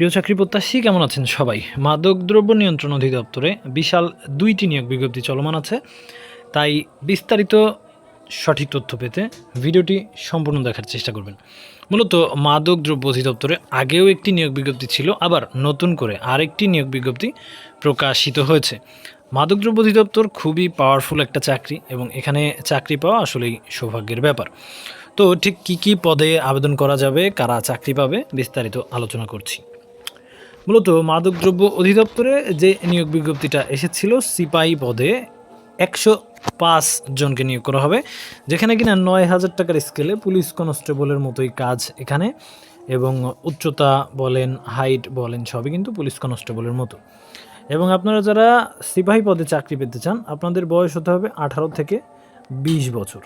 প্রিয় চাকরি প্রত্যাশী, কেমন আছেন সবাই? মাদক দ্রব্য নিয়ন্ত্রণ অধিদপ্তরে বিশাল দুইটি নিয়োগ বিজ্ঞপ্তি চলমান আছে। তাই বিস্তারিত সঠিক তথ্য পেতে ভিডিওটি সম্পূর্ণ দেখার চেষ্টা করবেন। মূলত মাদক দ্রব্য অধিদপ্তরে আগেও একটি নিয়োগ বিজ্ঞপ্তি ছিল, আবার নতুন করে আরেকটি নিয়োগ বিজ্ঞপ্তি প্রকাশিত হয়েছে। মাদকদ্রব্য অধিদপ্তর খুবই পাওয়ারফুল একটা চাকরি এবং এখানে চাকরি পাওয়া আসলেই সৌভাগ্যের ব্যাপার। তো ঠিক কী কী পদে আবেদন করা যাবে, কারা চাকরি পাবে, বিস্তারিত আলোচনা করছি। মূলত মাদকদ্রব্য অধিদপ্তরে যে নিয়োগ বিজ্ঞপ্তিটা এসেছিল, সিপাহী পদে একশো পাঁচ জনকে নিয়োগ করা হবে, যেখানে কিনা নয় হাজার টাকার স্কেলে পুলিশ কনস্টেবলের মতোই কাজ এখানে এবং উচ্চতা বলেন, হাইট বলেন, সবই কিন্তু পুলিশ কনস্টেবলের মতো। এবং আপনারা যারা সিপাহী পদে চাকরি পেতে চান, আপনাদের বয়স হতে হবে আঠারো থেকে বিশ বছর।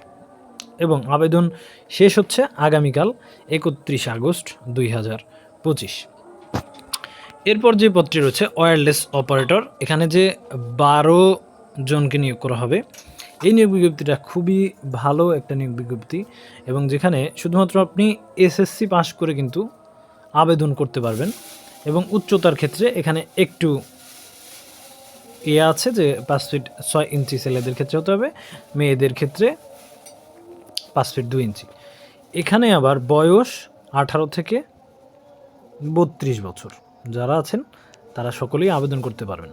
এবং আবেদন শেষ হচ্ছে আগামীকাল একত্রিশ আগস্ট দুই হাজার পঁচিশ। এরপর যে পদটি রয়েছে ওয়্যারলেস অপারেটর এখানে যে বারো জনকে নিয়োগ করা হবে, এই নিয়োগ বিজ্ঞপ্তিটা খুবই ভালো একটা নিয়োগ বিজ্ঞপ্তি এবং যেখানে শুধুমাত্র আপনি এসএসসি পাস করে কিন্তু আবেদন করতে পারবেন এবং উচ্চতার ক্ষেত্রে এখানে একটু এ আছে যে পাঁচ ফিট ছয় ইঞ্চি ছেলেদের ক্ষেত্রে হতে হবে, মেয়েদের ক্ষেত্রে পাঁচ ফিট দুই ইঞ্চি। এখানে আবার বয়স আঠারো থেকে বত্রিশ বছর। যারা আছেন, তারা সকলেই আবেদন করতে পারবেন।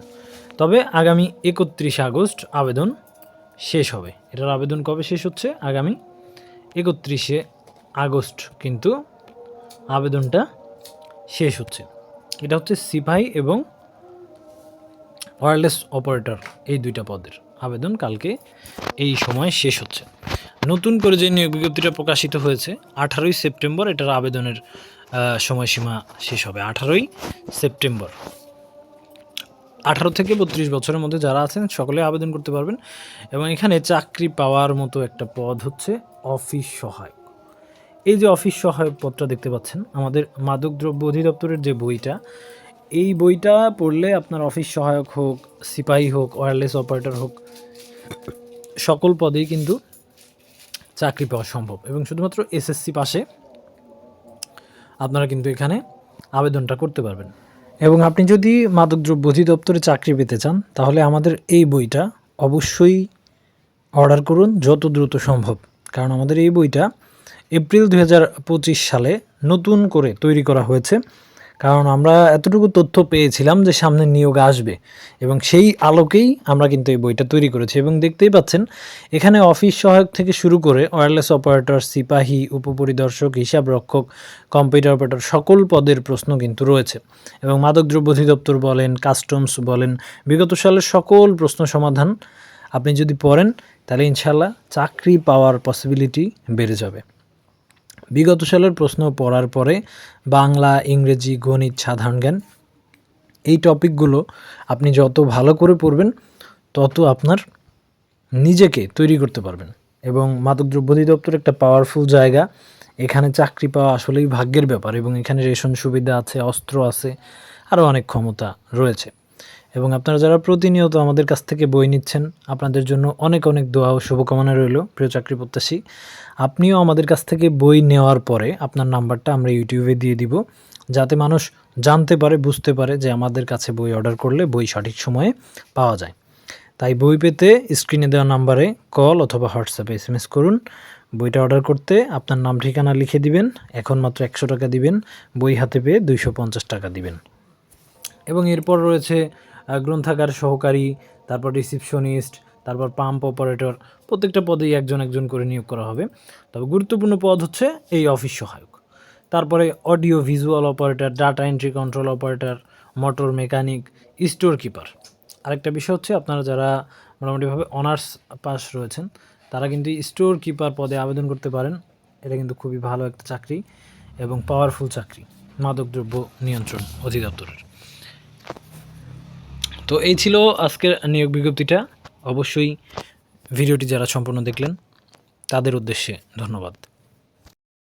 তবে আগামী একত্রিশে আগস্ট আবেদন শেষ হবে। এটার আবেদন কবে শেষ হচ্ছে? আগামী একত্রিশে আগস্ট কিন্তু আবেদনটা শেষ হচ্ছে। এটা হচ্ছে সিপাহী এবং ওয়্যারলেস অপারেটর এই দুইটা পদের আবেদন কালকে এই সময় শেষ হচ্ছে। নতুন করে যে নিয়োগ বিজ্ঞপ্তিটা প্রকাশিত হয়েছে, আঠারোই সেপ্টেম্বর এটার আবেদনের সময়সীমা শেষ হবে আঠারোই সেপ্টেম্বর। আঠারো থেকে বত্রিশ বছরের মধ্যে যারা আছেন সকলে আবেদন করতে পারবেন এবং এখানে চাকরি পাওয়ার মতো একটা পদ হচ্ছে অফিস সহায়ক। এই যে অফিস সহায়ক পদটা দেখতে পাচ্ছেন, আমাদের মাদকদ্রব্য অধিদপ্তরের যে বইটা, এই বইটা পড়লে আপনার অফিস সহায়ক হোক, সিপাহি হোক, ওয়্যারলেস অপারেটর হোক, সকল পদেই কিন্তু চাকরি পাওয়া সম্ভব এবং শুধুমাত্র এসএসসি পাশে আপনারা কিন্তু এখানে আবেদনটা করতে পারবেন। এবং আপনি যদি মাদকদ্রব্য অধিদপ্তরে চাকরি পেতে চান, তাহলে আমাদের এই বইটা অবশ্যই অর্ডার করুন যত দ্রুত সম্ভব। কারণ আমাদের এই বইটা এপ্রিল দু হাজার পঁচিশ সালে নতুন করে তৈরি করা হয়েছে। কারণ আমরা এতটুকু তথ্য পেয়েছিলাম যে সামনে নিয়োগ আসবে এবং সেই আলোকেই আমরা কিন্তু এই বইটা তৈরি করেছি এবং দেখতেই পাচ্ছেন, এখানে অফিস সহায়ক থেকে শুরু করে ওয়্যারলেস অপারেটর সিপাহী, উপপরিদর্শক হিসাব রক্ষক কম্পিউটার অপারেটর সকল পদের প্রশ্ন কিন্তু রয়েছে এবং মাদকদ্রব্য অধিদপ্তর বলেন কাস্টমস বলেন, বিগত সালের সকল প্রশ্ন সমাধান আপনি যদি পড়েন তাহলে ইনশাল্লাহ চাকরি পাওয়ার পসিবিলিটি বেড়ে যাবে। বিগত সালের প্রশ্ন পড়ার পরে বাংলা, ইংরেজি, গণিত, সাধারণ জ্ঞান এই টপিকগুলো আপনি যত ভালো করে পড়বেন, তত আপনার নিজেকে তৈরি করতে পারবেন। এবং মাদকদ্রব্য অধিদপ্তর একটা পাওয়ারফুল জায়গা। এখানে চাকরি পাওয়া আসলেই ভাগ্যের ব্যাপার এবং এখানে রেশন সুবিধা আছে, অস্ত্র আছে, আরও অনেক ক্ষমতা রয়েছে। এবং আপনারা যারা প্রতিনিয়ত আমাদের কাছ থেকে বই নিচ্ছেন, আপনাদের জন্য অনেক অনেক দোয়া ও শুভকামনা রইল, প্রিয় চাকরি প্রত্যাশী। আপনিও আমাদের কাছ থেকে বই নেওয়ার পরে আপনার নাম্বারটা আমরা ইউটিউবে দিয়ে দিব, যাতে মানুষ জানতে পারে, বুঝতে পারে যে আমাদের কাছে বই অর্ডার করলে বই সঠিক সময়ে পাওয়া যায়। তাই বই পেতে স্ক্রিনে দেওয়া নাম্বারে কল অথবা হোয়াটসঅ্যাপে এস এম এস করুন। বইটা অর্ডার করতে আপনার নাম, ঠিকানা লিখে দিবেন, এখন মাত্র একশো টাকা দিবেন, বই হাতে পেয়ে দুইশো পঞ্চাশ টাকা দিবেন। এবং এরপর রয়েছে গ্রন্থাগার সহকারী, তারপর রিসিপশনিস্ট, তারপর পাম্প অপারেটর, প্রত্যেকটা পদেই একজন একজন করে নিয়োগ করা হবে। তবে গুরুত্বপূর্ণ পদ হচ্ছে এই অফিস সহায়ক। তারপরে audio visual operator, data entry control operator, motor mechanic, store keeper. আরেকটা বিষয় হচ্ছে আপনারা যারা মোটামুটিভাবে অনার্স পাস রয়েছেন, তারা কিন্তু স্টোর কিপার পদে আবেদন করতে পারেন। এটা কিন্তু খুবই ভালো একটা চাকরি এবং পাওয়ারফুল চাকরি, মাদকদ্রব্য নিয়ন্ত্রণ অধিদপ্তরের। তো এই ছিল আজকের নিয়োগ বিজ্ঞপ্তিটা। অবশ্যই ভিডিওটি যারা সম্পূর্ণ দেখলেন তাদের উদ্দেশ্যে ধন্যবাদ।